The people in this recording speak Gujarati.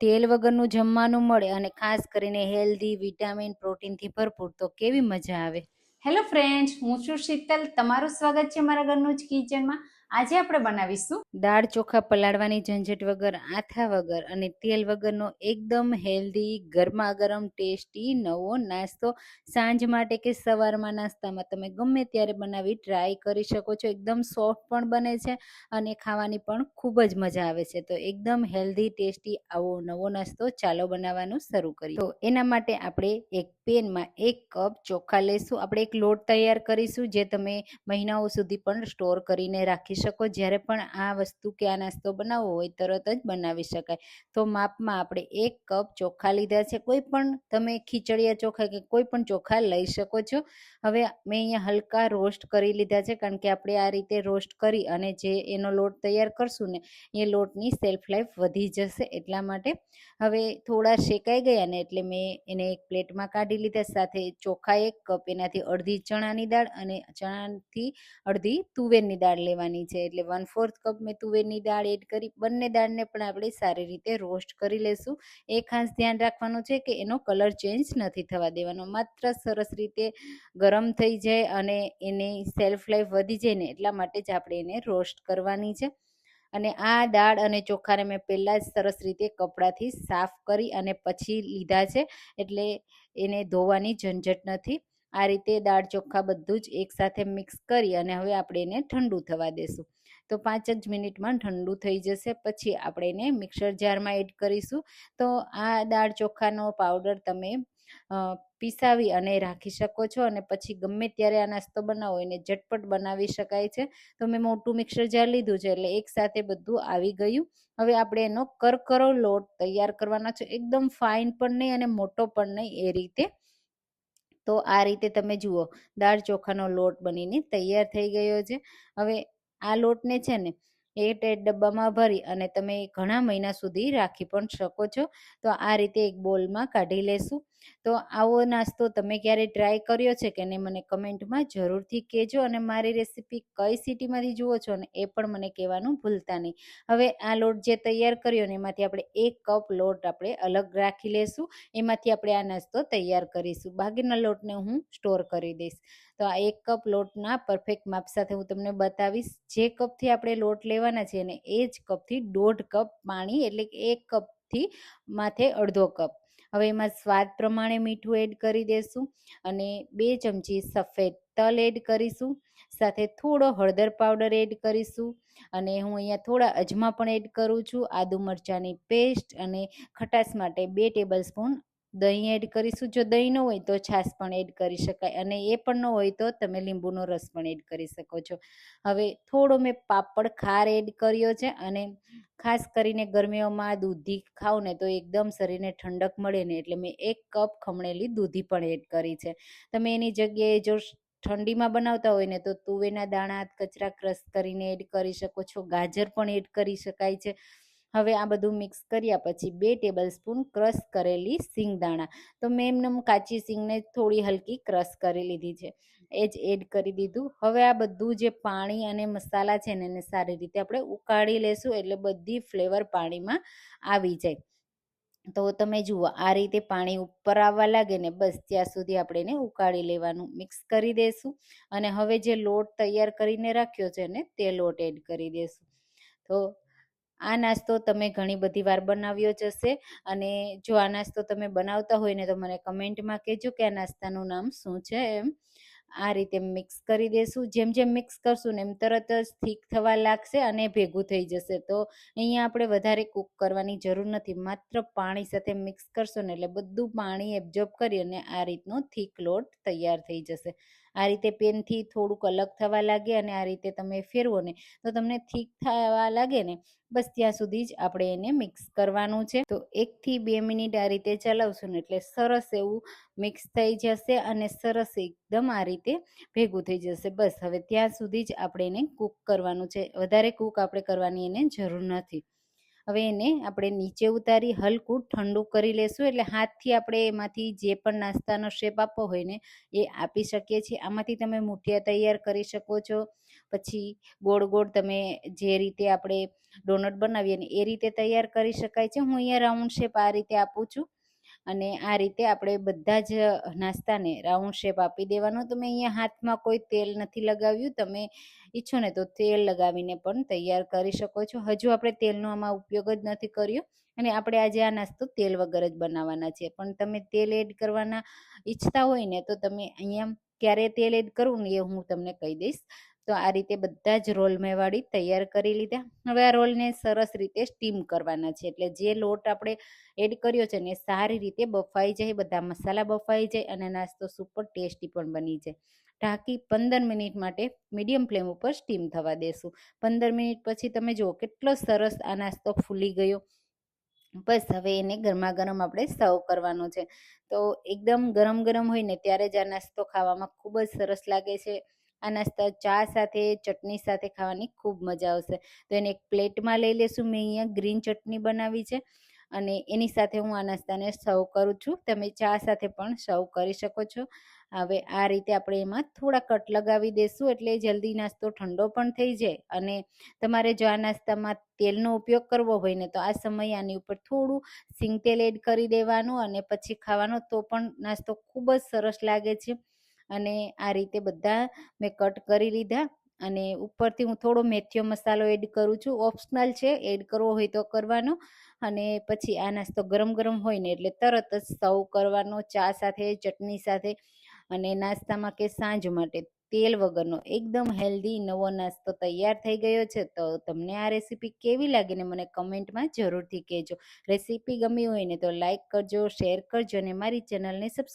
તેલ વગરનું જમવાનું મળે અને ખાસ કરીને હેલ્ધી, વિટામિન, પ્રોટીનથી ભરપૂર, તો કેવી મજા આવે. હેલો ફ્રેન્ડ્સ, હું છું શીતલ. તમારું સ્વાગત છે મારા ઘરનું જ કિચનમાં. આજે આપણે બનાવીશું દાળ ચોખા પલાળવાની ઝંઝટ વગર, આથા વગર અને તેલ વગરનો એકદમ હેલ્ધી ગરમા ગરમ ટેસ્ટી નવો નાસ્તો સાંજ માટે કે સવારમાં નાસ્તામાં. તમે ગમે ત્યારે બનાવી ટ્રાય કરી શકો છો. એકદમ સોફ્ટ પણ બને છે અને ખાવાની પણ ખૂબ જ મજા આવે છે. તો એકદમ હેલ્ધી ટેસ્ટી આવો નવો નાસ્તો ચાલો બનાવવાનું શરૂ કરીએ. તો એના માટે આપણે એક પેનમાં એક કપ ચોખા લઈશું આપણે એક લોટ તૈયાર કરીશું જે તમે મહિનાઓ સુધી પણ સ્ટોર કરીને રાખી શકો. જ્યારે પણ આ વસ્તુ કે આ નાસ્તો બનાવવો હોય, તરત જ બનાવી શકાય. તો માપમાં આપણે એક કપ ચોખા લીધા છે. કોઈ પણ તમે ખીચડિયા ચોખા કે કોઈ પણ ચોખા લઈ શકો છો. હવે મેં અહીંયા હલકા રોસ્ટ કરી લીધા છે. કારણ કે આપણે આ રીતે રોસ્ટ કરી અને જે એનો લોટ તૈયાર કરશું ને, એ લોટની સેલ્ફ લાઈફ વધી જશે એટલા માટે. હવે થોડા શેકાઈ ગયા ને, એટલે મેં એને એક પ્લેટમાં કાઢી લીધા. સાથે ચોખા એક કપ, એનાથી અડધી ચણાની દાળ અને ચણાથી અડધી તુવેરની દાળ લેવાની છે. એટલે વન ફોર્થ કપ મેં તુવેરની દાળ એડ કરી. બંને દાળને પણ આપણે સારી રીતે રોસ્ટ કરી લેશું. એ ખાસ ધ્યાન રાખવાનું છે કે એનો કલર ચેન્જ નથી થવા દેવાનો. માત્ર સરસ રીતે ગરમ થઈ જાય અને એની સેલ્ફ લાઈફ વધી જાય ને એટલા માટે જ આપણે એને રોસ્ટ કરવાની છે. અને આ દાળ અને ચોખાને મેં પહેલાં જ સરસ રીતે કપડાથી સાફ કરી અને પછી લીધા છે. એટલે એને ધોવાની ઝંઝટ નથી. આ રીતે દાળ ચોખા બધું જ એકસાથે મિક્સ કરી અને હવે આપણે એને ઠંડુ થવા દેશું. તો પાંચ જ મિનિટમાં ઠંડુ થઈ જશે, પછી આપણે એને મિક્સર જારમાં એડ કરીશું. તો આ દાળ ચોખાનો પાવડર તમે પીસાવી અને રાખી શકો છો અને પછી ગમે ત્યારે આ નાસ્તો બનાવો એને ઝટપટ બનાવી શકાય છે. તો મેં મોટું મિક્સર જાર લીધું છે એટલે એકસાથે બધું આવી ગયું. હવે આપણે એનો કરકરો લોટ તૈયાર કરવાનો છે. એકદમ ફાઇન પણ નહીં અને મોટો પણ નહીં એ રીતે તો આ રીતે તમે જુઓ, દાળ ચોખાનો લોટ બનીને તૈયાર થઈ ગયો છે. હવે આ લોટને છે ને એ ટેટ ડબ્બામાં ભરી અને તમે ઘણા મહિના સુધી રાખી પણ શકો છો. તો આ રીતે એક બોલમાં કાઢી લેશું. તો આવો નાસ્તો તમે ક્યારે ટ્રાય કર્યો છે કે નહીં મને કમેન્ટમાં જરૂરથી કહેજો અને મારી રેસીપી કઈ સિટીમાંથી જુઓ છો ને એ પણ મને કહેવાનું ભૂલતા નહીં. હવે આ લોટ જે તૈયાર કર્યો ને એમાંથી આપણે એક કપ લોટ આપણે અલગ રાખી લેશું, એમાંથી આપણે આ નાસ્તો તૈયાર કરીશું. બાકીના લોટને હું સ્ટોર કરી દઈશ. તો આ એક કપ લોટના પરફેક્ટ માપ સાથે હું તમને બતાવીશ. જે કપથી આપણે લોટ લેવાના છે ને એ જ કપથી દોઢ કપ પાણી એટલે એક કપથી માથે અડધો કપ. હવે એમાં સ્વાદ પ્રમાણે મીઠું એડ કરી દેશું અને બે ચમચી સફેદ તલ એડ કરીશું. સાથે થોડો હળદર પાવડર એડ કરીશું અને હું અહીંયા થોડા અજમા પણ એડ કરું છું. આદુ મરચાંની પેસ્ટ અને ખટાશ માટે બે ટેબલ સ્પૂન દહીં એડ કરીશું. જો દહીં ન હોય તો છાશ પણ એડ કરી શકાય અને એ પણ ન હોય તો તમે લીંબુનો રસ પણ એડ કરી શકો છો. હવે થોડો મેં પાપડ ખાર એડ કર્યો છે અને ખાસ કરીને ગરમીઓમાં દૂધી ખાવ ને તો એકદમ શરીરને ઠંડક મળે ને એટલે મેં એક કપ ખમણેલી દૂધી પણ એડ કરી છે. તમે એની જગ્યાએ જો ઠંડીમાં બનાવતા હોય ને તો તુવેના દાણા, કચરા ક્રશ કરીને એડ કરી શકો છો. ગાજર પણ એડ કરી શકાય છે. હવે આ બધું મિક્સ કર્યા પછી બે ટેબલ સ્પૂન ક્રશ કરેલી સિંગદાણા. તો મેં એમને કાચી સિંગને થોડી હલકી ક્રશ કરી લીધી છે. એ જ એડ કરી દીધું. હવે આ બધું જે પાણી અને મસાલા છે ને, એને સારી રીતે આપણે ઉકાળી લેશું એટલે બધી ફ્લેવર પાણીમાં આવી જાય. તો તમે જુઓ, આ રીતે પાણી ઉપર આવવા લાગે ને, બસ ત્યાં સુધી આપણે એને ઉકાળી લેવાનું. મિક્સ કરી દઈશું અને હવે જે લોટ તૈયાર કરીને રાખ્યો છે ને, તે લોટ એડ કરી દેશું. તો આ નાસ્તો તમે ઘણી બધી વાર બનાવ્યો જ હશે અને જો આ નાસ્તો તમે બનાવતા હોય ને, તો મને કમેન્ટમાં કહેજો કે આ નાસ્તાનું નામ શું છે એમ. આ રીતે મિક્સ કરી દેશું. જેમ જેમ મિક્સ કરશું ને એમ તરત જ થીક થવા લાગશે અને ભેગું થઈ જશે. તો અહીંયા આપણે વધારે કૂક કરવાની જરૂર નથી. માત્ર પાણી સાથે મિક્સ કરશો ને એટલે બધું પાણી એબ્ઝોર્બ કરી અને આ રીતનો થીક લોટ તૈયાર થઈ જશે. આ રીતે પેનથી થોડુંક અલગ થવા લાગે અને આ રીતે તમે ફેરવો ને, તો તમને થીક થવા લાગે ને, બસ ત્યાં સુધી જ આપણે એને મિક્સ કરવાનું છે. તો એકથી બે મિનિટ આ રીતે ચલાવશું ને એટલે સરસ એવું મિક્સ થઈ જશે અને સરસ એકદમ આ રીતે ભેગું થઈ જશે. બસ હવે ત્યાં સુધી જ આપણે એને કૂક કરવાનું છે. વધારે કૂક આપણે કરવાની એને જરૂર નથી. હવે એને આપણે નીચે ઉતારી હલકું ઠંડુ કરી લેશું, એટલે હાથથી આપણે એમાંથી જે પણ નાસ્તાનો શેપ આપવો હોય ને, એ આપી શકીએ છીએ. આમાંથી તમે મુઠિયા તૈયાર કરી શકો છો. પછી ગોળ ગોળ તમે જે રીતે આપણે ડોનટ બનાવીએ ને એ રીતે તૈયાર કરી શકાય છે. હું અહીંયા રાઉન્ડ શેપ આ રીતે આપું છું. અને આ રીતે આપણે બધા જ નાસ્તાને રાઉન્ડ શેપ આપી દેવાનો. તો મેં અહીંયા હાથમાં કોઈ તેલ નથી લગાવ્યું. તમે ઈચ્છો ને તો તેલ લગાવીને પણ તૈયાર કરી શકો છો. હજુ આપણે તેલનો આમાં ઉપયોગ જ નથી કર્યો. અને આપણે આજે આ નાસ્તો તેલ વગર જ બનાવવાના છે. પણ તમે તેલ એડ કરવાના ઈચ્છતા હોય ને તો તમે અહીંયા ક્યારે તેલ એડ કરવું ને એ હું તમને કહી દઈશ. તો આ રીતે બધા જ રોલ મેં તૈયાર કરી લીધા. હવે આ રોલને સરસ રીતે સ્ટીમ કરવાના છે. એટલે જે લોટ આપણે એડ કર્યો છે ને સારી રીતે બફાઈ જાય, બધા મસાલા બફાઈ જાય અને નાસ્તો સુપર ટેસ્ટી પણ બની જાય. ઢાંકી પંદર મિનિટ માટે મીડિયમ ફ્લેમ ઉપર સ્ટીમ થવા દેશું. પંદર મિનિટ પછી તમે જુઓ કેટલો સરસ આ નાસ્તો ફૂલી ગયો. બસ હવે એને ગરમા ગરમ આપણે સર્વ કરવાનો છે. તો એકદમ ગરમ ગરમ હોય ને ત્યારે જ આ નાસ્તો ખાવામાં ખૂબ જ સરસ લાગે છે. આ નાસ્તા, ચા સાથે, ચટણી સાથે ખાવાની ખૂબ મજા આવશે. તો એને એક પ્લેટમાં લઈ લેશું મેં અહીંયા ગ્રીન ચટણી બનાવી છે અને એની સાથે હું આ નાસ્તાને સર્વ કરું છું. તમે ચા સાથે પણ સર્વ કરી શકો છો. હવે આ રીતે આપણે એમાં થોડા કટ લગાવી દઈશું એટલે જલ્દી નાસ્તો ઠંડો પણ થઈ જાય અને તમારે જો આ નાસ્તામાં તેલનો ઉપયોગ કરવો હોય ને તો આ સમયે આની ઉપર થોડું સિંગ તેલ એડ કરી દેવાનું અને પછી ખાવાનો તો પણ નાસ્તો ખૂબ જ સરસ લાગે છે. અને આ રીતે બધા મેં કટ કરી લીધા અને ઉપરથી હું થોડો મેથીયો મસાલો એડ કરું છું. ઓપ્શનલ છે, એડ કરવો હોય તો કરવાનો. અને પછી આ નાસ્તો ગરમ ગરમ હોય ને એટલે તરત જ સર્વ કરવાનો, ચા સાથે, ચટણી સાથે અને નાસ્તામાં કે સાંજ માટે તેલ વગરનો. એકદમ હેલ્ધી નવો નાસ્તો તૈયાર થઈ ગયો છે. તો તમને આ રેસીપી કેવી લાગીને મને કમેન્ટમાં જરૂરથી કહેજો. રેસીપી ગમી હોય ને તો લાઇક કરજો, શેર કરજો અને મારી ચેનલને સબસ્ક્રાઈબ